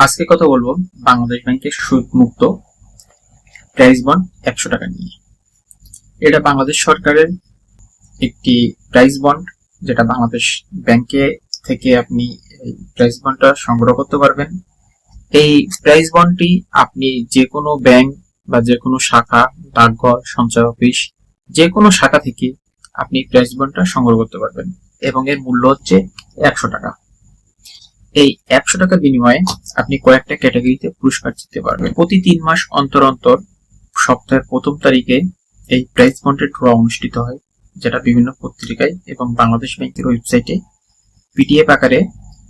আজকে কথা বলব বাংলাদেশ ব্যাংকের সুদ মুক্ত প্রাইস বন্ড একশো টাকা নিয়ে। এটা বাংলাদেশ সরকারের একটি প্রাইস বন্ড যেটা বাংলাদেশ ব্যাংকে থেকে আপনি প্রাইস বন্ডটা সংগ্রহ করতে পারবেন। এই প্রাইস বন্ডটি আপনি যে কোনো ব্যাংক বা যে কোনো শাখা, ডাকঘর, সঞ্চয় অফিস যে কোনো শাখা থেকে আপনি প্রাইস বন্ডটা সংগ্রহ করতে পারবেন। এবং এর মূল্য হচ্ছে একশো টাকা। এই একশো টাকার বিনিময়ে আপনি কয়েকটা ক্যাটাগরিতে পুরস্কার জিততে পারবেন। প্রতি তিন মাস অন্তর অন্তর সপ্তাহের প্রথম তারিখে এই প্রাইজ বন্ডের ড্র অনুষ্ঠিত হয়, যেটা বিভিন্ন পত্রিকায় এবং বাংলাদেশ ব্যাংকের ওয়েবসাইটে পিটিএফ আকারে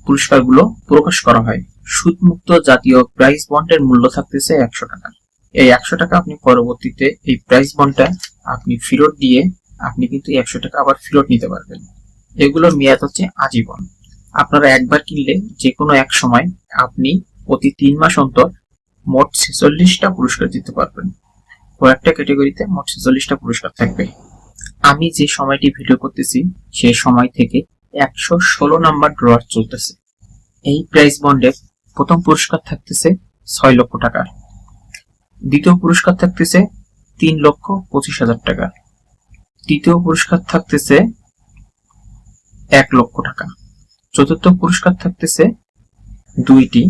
পুরস্কারগুলো প্রকাশ করা হয়। সুদমুক্ত জাতীয় প্রাইজ বন্ডের মূল্য থাকতেছে একশো টাকা। এই একশো টাকা আপনি পরবর্তীতে এই প্রাইজ বন্ডটা আপনি ফেরত দিয়ে আপনি কিন্তু একশো টাকা আবার ফেরত নিতে পারবেন। এগুলোর মেয়াদ হচ্ছে আজীবন। আপনারা একবার কিনলে যে কোনো এক সময় আপনি প্রতি তিন মাস অন্তর মোট ছেচল্লিশটা পুরস্কার দিতে পারবেন। কয়েকটা ক্যাটাগরিতে মোট ছেচল্লিশটা পুরস্কার থাকবে। আমি যে সময়টি ভিডিও করতেছি সেই সময় থেকে একশো ষোলো নাম্বার ড্রয়ার চলতেছে। এই প্রাইজ বন্ডের প্রথম পুরস্কার থাকতেছে ছয় লক্ষ টাকা দ্বিতীয় পুরস্কার থাকতেছে তিন লক্ষ পঁচিশ হাজার টাকা তৃতীয় পুরস্কার থাকতেছে এক লক্ষ টাকা। চতুর্থ পুরস্কার থাকতেছে দুইটি,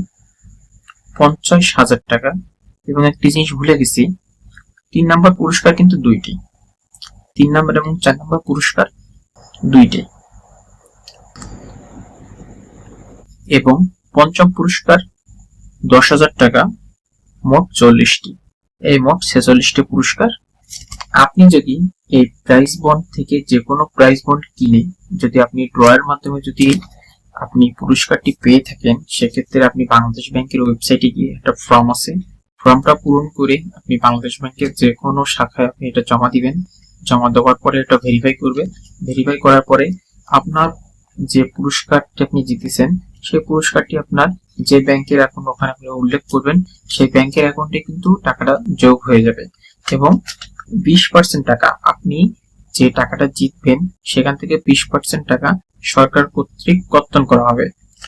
পঞ্চাশ হাজার টাকা এবং একটি জিনিস ভুলে গেছি, তিন নাম্বার পুরস্কার কিন্তু দুইটি। তিন নাম্বার এবং চার নাম্বার পুরস্কার দুইটি। এবং পঞ্চম পুরস্কার দশ হাজার টাকা, মোট চল্লিশটি। এই মোট ছেচল্লিশটি পুরস্কার। আপনি যদি এই প্রাইস বন্ড থেকে যে কোনো প্রাইস বন্ড কিনে যদি আপনি ড্রয়ের মাধ্যমে যদি আপনি পুরস্কারটি পেয়ে থাকেন, সেক্ষেত্রে আপনি বাংলাদেশ ব্যাংকের ওয়েবসাইটে গিয়ে একটা ফর্ম আছে। ফর্মটা পূরণ করে আপনি বাংলাদেশ ব্যাংকের যে কোনো শাখায় আপনি এটা জমা দিবেন। জমা দেওয়ার পরে এটা ভেরিফাই করবে ভেরিফাই করার পরে আপনার যে পুরস্কারটি আপনি জিতেছেন, সেই পুরস্কারটি আপনার যে ব্যাংকের অ্যাকাউন্ট ওখানে আপনি উল্লেখ করবেন, সেই ব্যাংকের অ্যাকাউন্টে কিন্তু টাকাটা যোগ হয়ে যাবে। এবং বিশ পার্সেন্ট টাকা আপনি যে টাকাটা জিতবেন, সেখান থেকে বিশ পার্সেন্ট টাকা সরকার কর্তৃক কর্তন করা হবে।